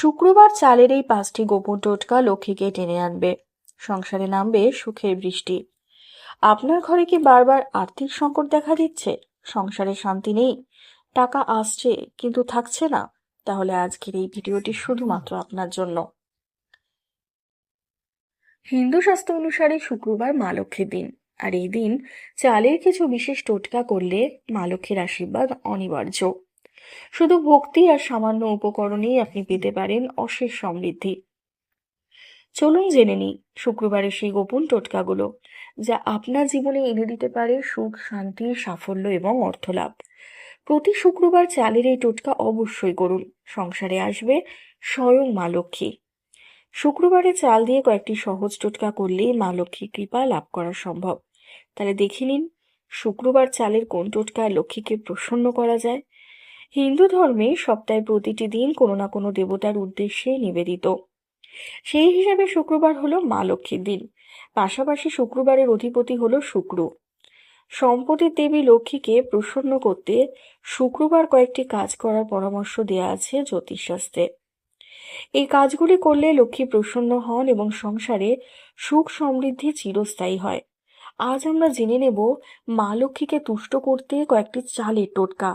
শুক্রবার চালের এই পাঁচটি গোপন টোটকা লক্ষ্মীকে টেনে আনবে। সংসারে নামবে সুখের বৃষ্টি। আপনার ঘরে কি বারবার আর্থিক সংকট দেখা দিচ্ছে? সংসারে শান্তি নেই। টাকা আসছে, কিন্তু থাকছে না। তাহলে আজকের এই ভিডিওটি শুধুমাত্র আপনার জন্য। হিন্দু শাস্ত্র অনুসারে শুক্রবার মা লক্ষ্মীর দিন। আর এই দিন চালের কিছু বিশেষ টোটকা করলে মা লক্ষ্মীর আশীর্বাদ অনিবার্য। শুধু ভক্তি আর সামান্য উপকরণেই আপনি পেতে পারেন অশেষ সমৃদ্ধি। চলুন জেনে নিই শুক্রবারের সেই গোপন টোটকাগুলো, যা আপনার জীবনে এনে দিতে পারে সুখ, শান্তি, সাফল্য এবং অর্থলাভ। প্রতি শুক্রবার চালের এই টোটকা অবশ্যই করুন। সংসারে আসবে স্বয়ং মা লক্ষ্মী। শুক্রবারে চাল দিয়ে কয়েকটি সহজ টোটকা করলেই মা লক্ষ্মীর কৃপা লাভ করা সম্ভব। তাহলে দেখে নিন, শুক্রবার চালের কোন টোটকায় লক্ষ্মীকে প্রসন্ন করা যায়। হিন্দু ধর্মে সপ্তাহে প্রতিটি দিন কোনো না কোনো দেবতার উদ্দেশ্যে নিবেদিত। সেই হিসাবে শুক্রবার হলো মা লক্ষ্মীর দিন। পাশাপাশি শুক্রবারের অধিপতি হলো শুক্র। সম্পদের দেবী লক্ষ্মীকে প্রসন্ন করতে শুক্রবার কয়েকটি কাজ করার পরামর্শ দেওয়া আছে জ্যোতিষশাস্ত্রে। এই কাজগুলি করলে লক্ষ্মী প্রসন্ন হন এবং সংসারে সুখ সমৃদ্ধি চিরস্থায়ী হয়। আজ আমরা জেনে নেব মা লক্ষ্মীকে তুষ্ট করতে কয়েকটি চালের টোটকা।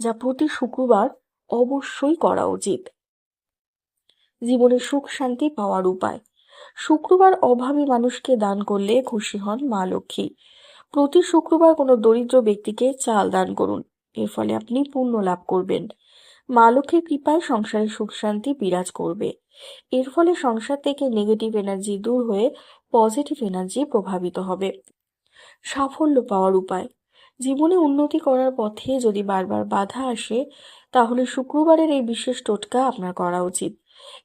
যা প্রতি শুক্রবার অবশ্যই করা উচিত। জীবনে সুখ শান্তি পাওয়ার উপায়। শুক্রবার অভাবী মানুষকে দান করলে খুশি হন মা লক্ষ্মী। প্রতি শুক্রবার কোনো দরিদ্র ব্যক্তিকে চাল দান করুন। এর ফলে আপনি পুণ্য লাভ করবেন। মা লক্ষ্মীর কৃপায় সংসারে সুখ শান্তি বিরাজ করবে। এর ফলে সংসার থেকে নেগেটিভ এনার্জি দূর হয়ে পজিটিভ এনার্জি প্রভাবিত হবে। সাফল্য পাওয়ার উপায়। জীবনে উন্নতি করার পথে যদি বারবার বাধা আসে, তাহলে শুক্রবারের এই বিশেষ টোটকা আপনার করা উচিত।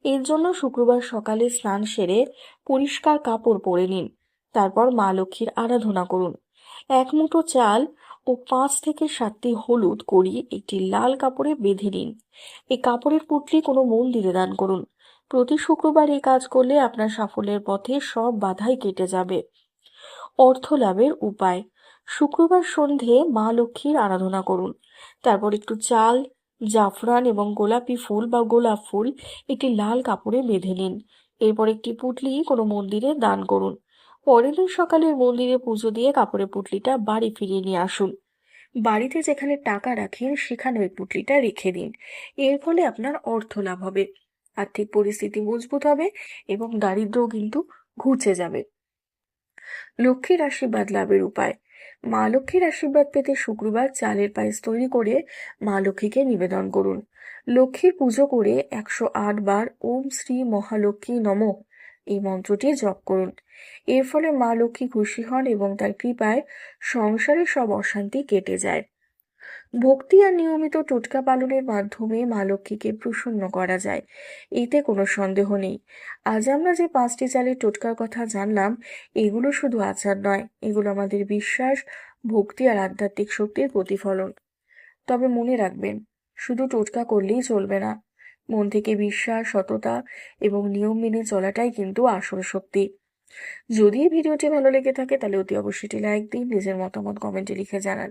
এর জন্য শুক্রবার সকালে স্নান সেরে পরিষ্কার কাপড় পরে নিন। তারপর মা লক্ষ্মীর আরাধনা করুন। এক মুঠো চাল ও পাঁচ থেকে সাতটি হলুদ করি একটি লাল কাপড়ে বেঁধে নিন। এই কাপড়ের পুটলি কোনো মন্দিরে দান করুন। প্রতি শুক্রবার এই কাজ করলে আপনার সাফল্যের পথে সব বাধাই কেটে যাবে। অর্থ লাভের উপায়। শুক্রবার সন্ধে মা লক্ষ্মীর আরাধনা করুন। তারপর একটু চাল, জাফরান এবং গোলাপি ফুল বা গোলাপ ফুল একটি লাল কাপড়ে বেঁধে নিন। এরপর একটি পুটলি কোনো মন্দিরে দান করুন। পরের দিন সকালে মন্দিরে পুজো দিয়ে কাপড়ের পুটলিটা বাড়ি ফিরিয়ে নিয়ে আসুন। বাড়িতে যেখানে টাকা রাখেন, সেখানে ওই পুটলিটা রেখে দিন। এর ফলে আপনার অর্থ লাভ হবে। আর্থিক পরিস্থিতি মজবুত হবে এবং দারিদ্র্য কিন্তু ঘুচে যাবে। লক্ষ্মীর আশীর্বাদ লাভের উপায়। মা লক্ষ্মীর আশীর্বাদ পেতে শুক্রবার চালের পায়েস তৈরি করে মা লক্ষ্মীকে নিবেদন করুন। লক্ষ্মীর পুজো করে একশো আট বার ওম শ্রী মহালক্ষ্মী নম এই মন্ত্রটি জপ করুন। এর ফলে মা লক্ষ্মী খুশি হন এবং তার কৃপায় সংসারের সব অশান্তি কেটে যায়। ভক্তি আর নিয়মিত টোটকা পালনের মাধ্যমে মা লক্ষ্মীকে প্রসন্ন করা যায়, এতে কোনো সন্দেহ নেই। আজ আমরা যে পাঁচটি চালের টোটকার কথা জানলাম, এগুলো শুধু আচার নয়, এগুলো আমাদের বিশ্বাস, ভক্তি আর আধ্যাত্মিক শক্তির প্রতিফলন। তবে মনে রাখবেন, শুধু টোটকা করলেই চলবে না। মন থেকে বিশ্বাস, সততা এবং নিয়ম মেনে চলাটাই কিন্তু আসল শক্তি। যদি ভিডিওটি ভালো লেগে থাকে, তাহলে অতি অবশ্যই এটি লাইক দিন, নিজের মতামত কমেন্টে লিখে জানান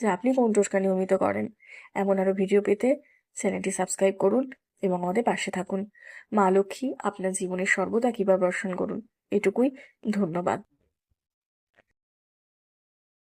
যে আপনি কোন টোটকা নিয়মিত করেন। এমন আরও ভিডিও পেতে চ্যানেলটি সাবস্ক্রাইব করুন এবং আমাদের পাশে থাকুন। মা লক্ষ্মী, আপনার জীবনের সর্বদা কীভাবে বর্ষণ করুন। এটুকুই ধন্যবাদ।